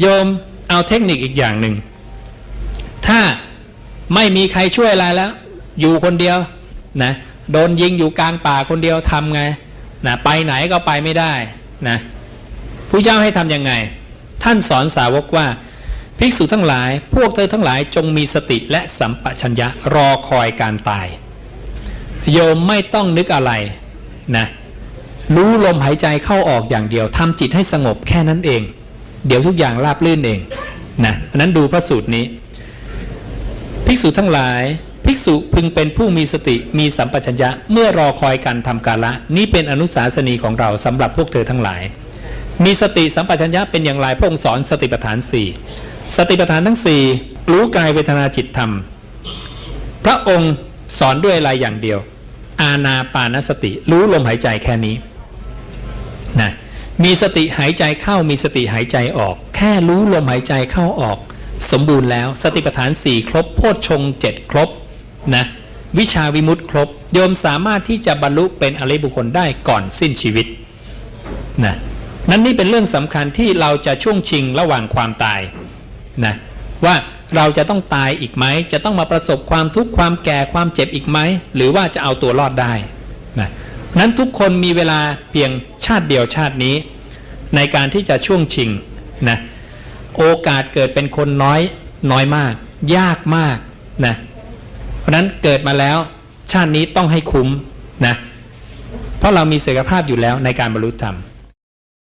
โยมเอาเทคนิคอีกอย่างหนึ่ง ถ้าไม่มีใครช่วยอะไรแล้ว อยู่คนเดียวนะโดนยิงอยู่กลางป่าคนเดียวทำไงนะไปไหนก็ไปไม่ได้นะผู้เจ้าให้ทำยังไง ท่านสอนสาวกว่า ภิกษุทั้งหลาย พวกเธอทั้งหลายจงมีสติและสัมปชัญญะรอคอยการตาย โยมไม่ต้องนึกอะไรนะรู้ลมหายใจเข้าออกอย่างเดียวทำจิตให้สงบแค่นั้นเอง เดี๋ยวทุกอย่างราบลื่นเองนะอันนั้นดูพระสูตรนี้ ภิกษุทั้งหลายภิกษุพึงเป็นผู้มีสติมีสัมปชัญญะเมื่อรอคอยการทำกาละ นี่เป็นอนุสาสนีของเราสำหรับพวกเธอทั้งหลาย มีสติสัมปชัญญะเป็นอย่างไรพระองค์สอนสติปัฏฐานสี่สติปัฏฐานทั้งสี่รู้กายเวทนาจิตธรรม พระองค์สอนด้วยอะไรอย่างเดียว อาณาปานสติรู้ลมหายใจแค่นี้ มีสติหายใจเข้ามีสติหายใจออก แค่รู้ลมหายใจเข้าออก สมบูรณ์แล้วสติปัฏฐานสี่ครบโพชฌงเจ็ดครบนะวิชาวิมุตติครบ โยมสามารถที่จะบรรลุเป็นอริบุคคลได้ก่อนสิ้นชีวิตนะนั่นนี่เป็นเรื่องสำคัญที่เราจะช่วงชิงระหว่างความตายนะว่าเราจะต้องตายอีกไหม จะต้องมาประสบความทุกข์ความแก่ความเจ็บอีกไหม หรือว่าจะเอาตัวรอดได้นะ นั้นทุกคนมีเวลาเพียงชาติเดียวชาตินี้ ในการที่จะช่วงชิงนะโอกาสเกิดเป็นคนน้อยน้อยมาก ยากมากนะเพราะนั้นเกิดมาแล้วชาตินี้ต้องให้คุ้มนะเพราะเรามีศักยภาพอยู่แล้วในการบรรลุธรรม